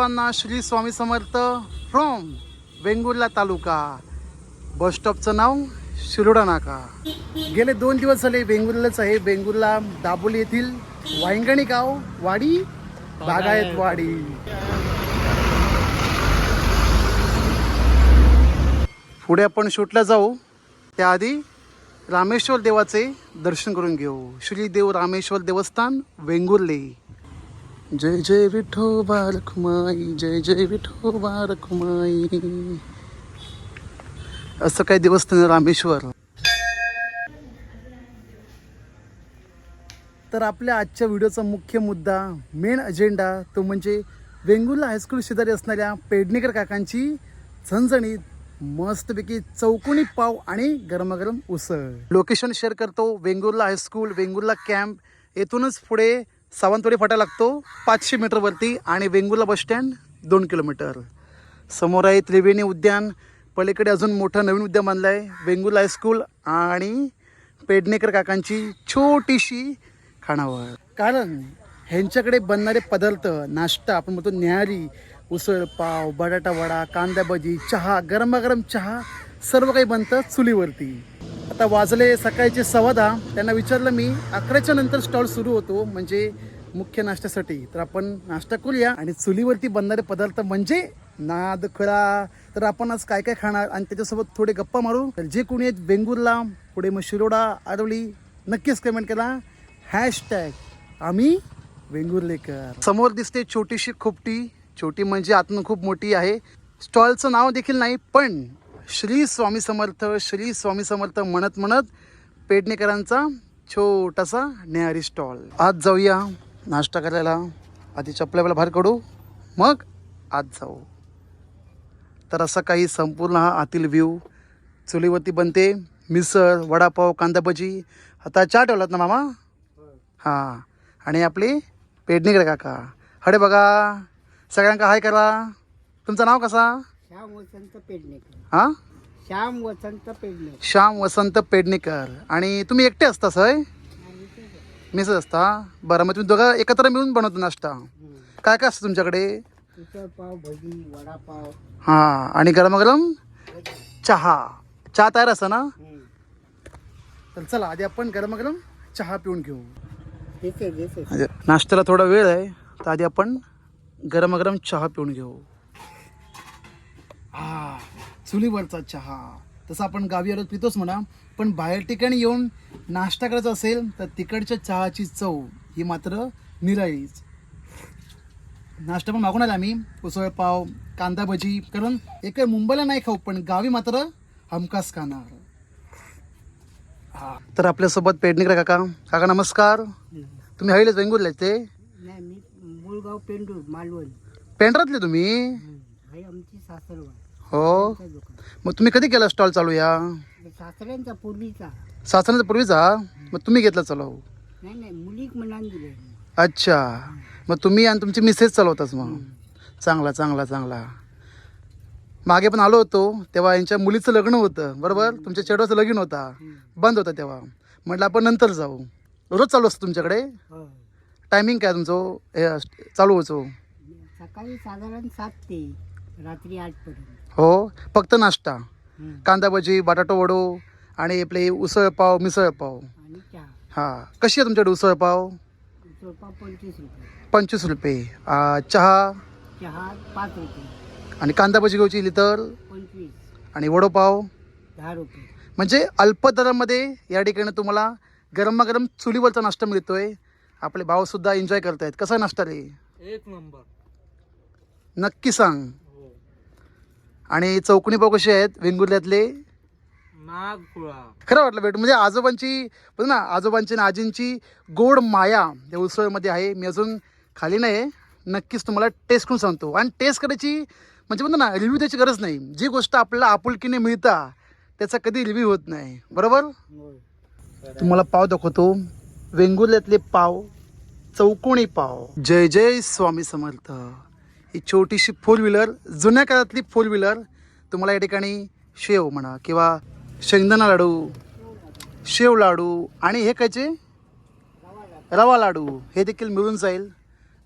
सर्वांना Shri Swami Samarth from Vengurla taluka. Bus स्टॉपचं नाव शिरोडा नाका. गेले दोन दिवस झाले वेंगुर्लाच आहे. वेंगुर्ला दाबोली येथील वायंगणी गाव वाडी बागायत वाडी. पुढे आपण शूटला जाऊ. त्याआधी रामेश्वर देवाचे दर्शन करून घेऊ. श्री देव रामेश्वर देवस्थान वेंगुर्ले. जय जय विठोबा रखुमाई जय जय विठोबा रखुमाई असं काही दिवस आहे रामेश्वर. तर आपल्या आजच्या व्हिडिओचा मुख्य मुद्दा मेन अजेंडा तो म्हणजे वेंगुर्ला हायस्कूल शेजारी असणाऱ्या पेडणेकर काकांची झणझणीत मस्तपैकी चौकोनी पाव आणि गरमागरम उसळ. लोकेशन शेअर करतो वेंगुर्ला हायस्कूल वेंगुर्ला कॅम्प येथूनच पुढे सावंतवाडी फाटा लागतो पाचशे मीटरवरती आणि वेंगुर्ला बस स्टँड दोन किलोमीटर समोर आहे त्रिवेणी उद्यान. पलीकडे अजून मोठं नवीन उद्यान बांधलं आहे वेंगुला हायस्कूल आणि पेडणेकर काकांची छोटीशी खाणावळ कारण ह्यांच्याकडे बनणारे पदार्थ नाश्ता आपण म्हणतो न्याहारी उसळ पाव बटाटा वडा कांदा भजी चहा गरमागरम चहा सर्व काही बनतं चुलीवरती. आता वाजले सकाळचे सव्वा दहा त्यांना विचारलं मी अकराच्या नंतर स्टॉल सुरू होतो म्हणजे मुख्य नाश्त्यासाठी. तर आपण नाश्ता करूया. आणि चुलीवरती बनणारे पदार्थ म्हणजे नाद खळा तर आपण आज काय काय खाणार? आणि त्याच्यासोबत थोडे गप्पा मारू. तर जे कोणी आहेत वेंगुर्ला पुढे मग शिरोडा आरवली नक्कीच कमेंट करा. हॅशटॅग आम्ही वेंगुर्लेकर. समोर दिसते छोटीशी खोपटी. छोटी म्हणजे आतून खूप मोठी आहे. स्टॉलचं नाव देखील नाही पण श्री स्वामी समर्थ श्री स्वामी समर्थ म्हणत म्हणत पेडणेकरांचा छोटासा न्याहारी स्टॉल आज जाऊया नाश्ता करायला. आधी चपल्या बाहेर काढू. मग आज जाऊ. तर असा काही संपूर्ण हा आतील व्ह्यू चुलीवरती बनते मिसळ वडापाव कांदा भजी आता चहा ठेवलात ना मामा? हां. आणि आपली पेडणेकर काका. हडे बघा. सगळ्यांका हाय करा. तुमचं नाव कसा? श्याम वसंत पेडणेकर. हां? श्याम वसंत पेडणेकर. श्याम वसंत पेडणेकर. आणि तुम्ही एकटे असता सय मिसच असता? बरं मग तुम्ही दोघं एकत्र मिळून बनवतो नाश्ता. काय काय असतं तुमच्याकडे? उसळ पाव भजी वडापाव. हां आणि गरमागरम चहा. चहा तयार असतं ना? तर चला आधी आपण गरमागरम चहा पिऊन घेऊ. देते देते म्हणजे नाश्त्याला थोडा वेळ आहे. तर आधी आपण गरमागरम चहा पिऊन घेऊ. हा चुलीवरचा चहा. तसं आपण गावी आलो पितोच म्हणा. पण बाहेर ठिकाणी येऊन नाश्ता करायचा असेल तर तिकडच्या चहाची चव ही मात्र निराळीच. नाश्ता पण मागून आला आम्ही. उसळ पाव कांदा भजी. कारण एक मुंबईला नाही खाऊ पण गावी मात्र हमखास खाणार. हा तर आपल्यासोबत पेडणेकर काका. काका नमस्कार. तुम्ही हळीलेच वेंगुर्ले ते? नाही मी मुळगाव पेंडूर मालवण. पेंढरातले तुम्ही? आमची सासरवाड. हो? मग तुम्ही कधी केला स्टॉल चालू या? सासऱ्यांचा पूर्वीचा. सासऱ्याचा पूर्वीचा? मग तुम्ही घेतला चालू नाही नाही मुलीक मनान दिले. अच्छा. मग तुम्ही आणि तुमची मिसेस चालवताच मग. चांगला चांगला चांगला. मागे पण आलो होतो तेव्हा यांच्या मुलीचं लग्न होतं बरोबर? तुमच्या चेडवाचं लगीन होता. बंद होता तेव्हा. म्हटलं आपण नंतर जाऊ. रोज चालू असतं तुमच्याकडे? हो. टायमिंग काय तुमचं? हे चालू होतो. सकाळी साधारण सात ते रात्री आठपर्यंत. हो? फक्त नाश्ता. कांदा भजी बटाटो वडो आणि आपले उसळ पाव मिसळ पाव. आणि चहा. हां. कशी आहे तुमच्याकडे उसळ पाव? उसळ पाव पंचवीस रुपये. पंचवीस रुपये. आ, चहा? चहा पाच रुपये. आणि कांदा भजी घ्यायची इली तर? पंचवीस. आणि वडोपाव दहा रुपये. म्हणजे अल्प दरामध्ये या ठिकाणी तुम्हाला गरमागरम चुलीवरचा नाश्ता मिळतोय. आपले भावसुद्धा एन्जॉय करतायत. कसा नाश्ता रे? एक नंबर. नक्की सांग. हो आणि चौकणी पाव कसे आहेत? वेंगुर्ल्यातले खरं वाटलं भेट म्हणजे आजोबांची ना आजोबांची आणि आजींची गोड माया या उसळमध्ये आहे. मी अजून खाली नाही नक्कीच तुम्हाला टेस्ट करून सांगतो. आणि टेस्ट करायची म्हणजे म्हणतो ना रिव्ह्यू द्यायची गरज नाही. जी गोष्ट आपल्याला आपुलकीने मिळता त्याचा कधी रिव्ह्यू होत नाही. बरोबर? तुम्हाला पाव दाखवतो. वेंगुर्ल्यातले पाव चौकोनी पाव. जय जय स्वामी समर्थ. ही छोटीशी फोर व्हीलर जुन्या काळातली फोर व्हीलर तुम्हाला या ठिकाणी शेव म्हणा किंवा शेंगदाणा लाडू शेव लाडू आणि हे कायचे रवा लाडू हे देखील मिळून जाईल.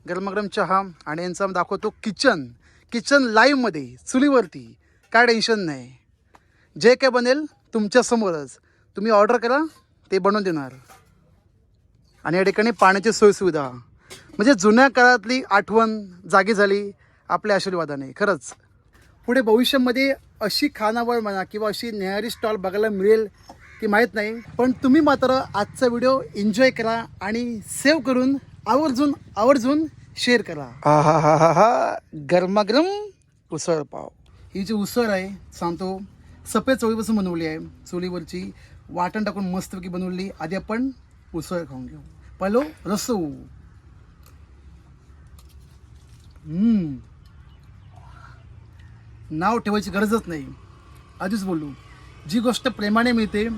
गरमागरम चहा आणि यांचा दाखवतो किचन. किचन लाईव्हमध्ये चुलीवरती. काय टेन्शन नाही. जे काय बनेल तुमच्यासमोरच तुम्ही ऑर्डर करा ते बनवून देणार. आणि या ठिकाणी पाण्याची सोयसुविधा. म्हणजे जुन्या काळातली आठवण जागी झाली आपल्या आशीर्वादाने खरंच. पुढे भविष्यामध्ये अशी खानावळ म्हणा किंवा अशी न्याहारी स्टॉल बघायला मिळेल की माहीत नाही पण तुम्ही मात्र आजचा व्हिडिओ एन्जॉय करा आणि सेव्ह करून आवर्जून आवर्जून शेअर करा. हा हा हा हा हा गरमागरम उसळ पाव. ही जी उसळ आहे सांगतो सफेद चवळीपासून बनवली आहे. चुलीवरची वाटण टाकून मस्तपैकी बनवली. आधी आपण उसळ खाऊन घेऊ. पहिलो? रसू हम्म. नाव ठेवायची गरजच नाही. आधीच बोलू जी गोष्ट प्रेमाने मिळते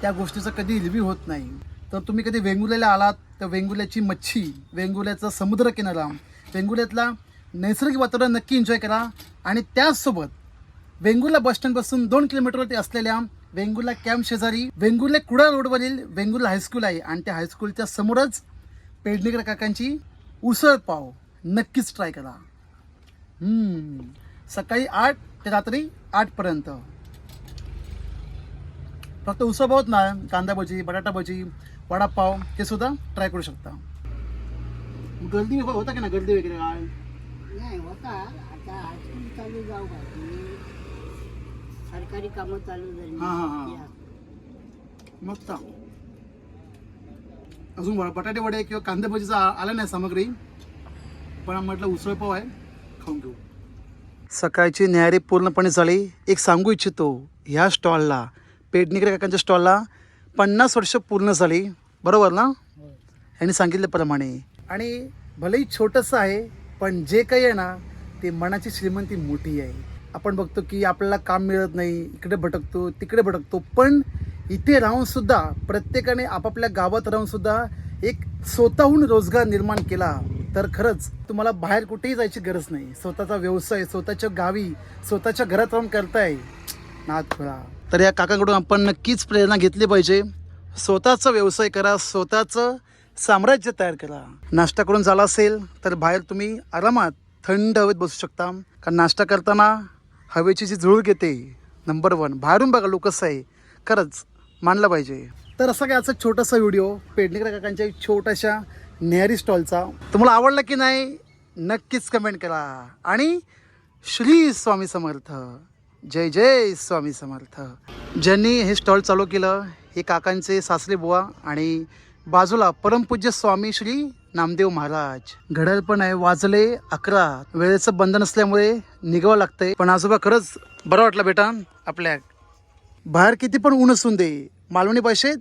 त्या गोष्टीचा कधी रिव्ह्यू होत नाही. तर तुम्ही कधी वेंगुर्ल्याला आलात तर वेंगुर्ल्याची मच्छी वेंगुर्ल्याचा समुद्रकिनारा वेंगुर्ल्यातला नैसर्गिक वातावरण नक्की एन्जॉय करा. आणि त्याचसोबत वेंगुर्ला बस स्टँडपासून दोन किलोमीटरवरती असलेल्या वेंगुर्ला कॅम्प शेजारी वेंगुर्ला कुडा रोडवरील वेंगुर्ला हायस्कूल आहे. आणि त्या हायस्कूलच्या समोरच पेडणेकर काकांची उसळ पाव. नक्कीच ट्राय करा. हम्म. सकाळी आठ ते रात्री आठपर्यंत फक्त उसळ पावत ना कांदा भजी बटाटा भजी वडापाव ते सुद्धा ट्राय करू शकता. गर्दी होता की ना गर्दी वगैरे काय नाही होता. आता हायस्कूल चालू जाऊ का सरकारी कामं चालू झाली. हा, हा, हा. मस्त. अजून बटाटे वडे किंवा कांदे भजीचा आला नाही सामग्री. पण म्हटलं उसळ पाव आहे खाऊन घेऊ. सकाळची न्यारी पूर्णपणे झाली. एक सांगू इच्छितो ह्या स्टॉलला पेडणेकर काकांच्या स्टॉलला पन्नास वर्ष पूर्ण झाली. बरोबर ना? यांनी सांगितल्याप्रमाणे. आणि भलेही छोटंसं आहे पण जे काही आहे ना ते मनाची श्रीमंती मोठी आहे. आपण बघतो की आपल्याला काम मिळत नाही इकडे भटकतो तिकडे भटकतो पण इथे राहूनसुद्धा प्रत्येकाने आपापल्या गावात राहूनसुद्धा एक स्वतःहून रोजगार निर्माण केला तर खरंच तुम्हाला बाहेर कुठेही जायची गरज नाही. स्वतःचा व्यवसाय स्वतःच्या गावी स्वतःच्या घरात राहून करताय. नाथ खुळा. तर या काकाकडून आपण नक्कीच प्रेरणा घेतली पाहिजे. स्वतःचा व्यवसाय करा स्वतःचं साम्राज्य तयार करा. नाश्ता करून झाला असेल तर बाहेर तुम्ही आरामात थंड हवेत बसू शकता. कारण नाश्ता करताना हवेची जी झुळूक येते नंबर वन बाहेरून बघा लोक कसं आहे. खरंच मानलं पाहिजे. तर असं काय असं छोटासा व्हिडिओ पेडणेकर काकांच्या छोट्याशा नेहरी स्टॉलचा. तुम्हाला आवडला की नाही नक्कीच कमेंट करा. आणि श्री स्वामी समर्थ. जय जय स्वामी समर्थ. ज्यांनी हे स्टॉल चालू केलं हे काकांचे सासरे बुवा आणि बाजूला परमपूज्य स्वामी श्री नामदेव महाराज. घड्याळ पण आहे वाजले अकरा. वेळेचं बंधन असल्यामुळे निघावं लागतंय. पण आजोबा खरंच बरं वाटलं बेटा आपल्या. बाहेर किती पण ऊन असून दे मालवणी भाषेत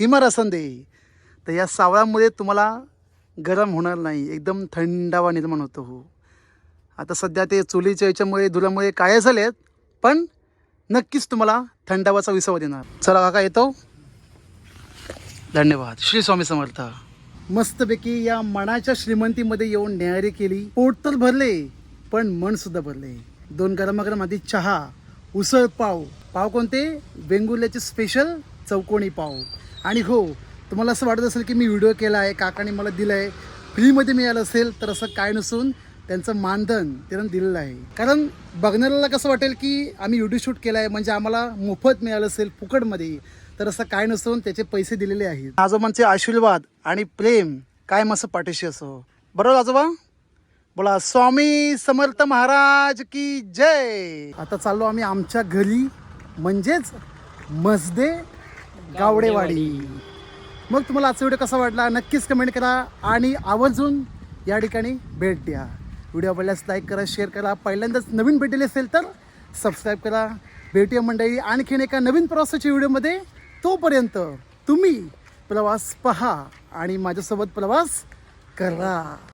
हिमरसन दे. तर या सावळामध्ये तुम्हाला गरम होणार नाही. एकदम थंडावा निर्माण होतो हो. आता सध्या ते चुलीच्या याच्यामुळे धुरामुळे काय झाले आहेत पण नक्कीच तुम्हाला थंडावाचा विसावा देणार. चला काका येतो. धन्यवाद. श्री स्वामी समर्थ. मस्तपैकी या मनाच्या श्रीमंतीमध्ये येऊन न्यायारी केली. पोट तर भरले पण मन सुद्धा भरले. दोन गरमागरम आधी चहा उसळ पाव. पाव कोणते? वेंगुर्ल्याचे स्पेशल चौकोनी पाव आणि हो तुम्हाला असं वाटत असेल की मी व्हिडिओ केला आहे काकाने मला दिलं आहे फ्रीमध्ये मिळालं असेल तर असं काय नसून त्यांचं मानधन त्यांना दिलेलं आहे. कारण बघणाऱ्याला कसं वाटेल की आम्ही व्हिडिओ शूट केला आहे म्हणजे आम्हाला मोफत मिळालं असेल फुकटमध्ये तर असं काय नसून त्याचे पैसे दिलेले आहेत. आजोबांचे आशीर्वाद आणि प्रेम काय मस्त पाठीशी असो. बरोबर आजोबा? बोला स्वामी समर्थ महाराज की जय! आता चाललो आम्ही आमच्या घरी म्हणजेच मजदे गावडेवाडी. मग तुम्हाला आजचा व्हिडिओ कसा वाटला? नक्कीच कमेंट करा आणि आवर्जून या ठिकाणी भेट द्या. व्हिडिओ आवडल्यास लाईक करा शेअर करा. पहिल्यांदाच नवीन भेटलेली असेल तर सबस्क्राईब करा. भेटूया मंडळी आणखीन एका नवीन प्रवासाच्या व्हिडिओमध्ये. तोपर्यंत तुम्ही प्रवास पहा आणि माझ्यासोबत प्रवास करा.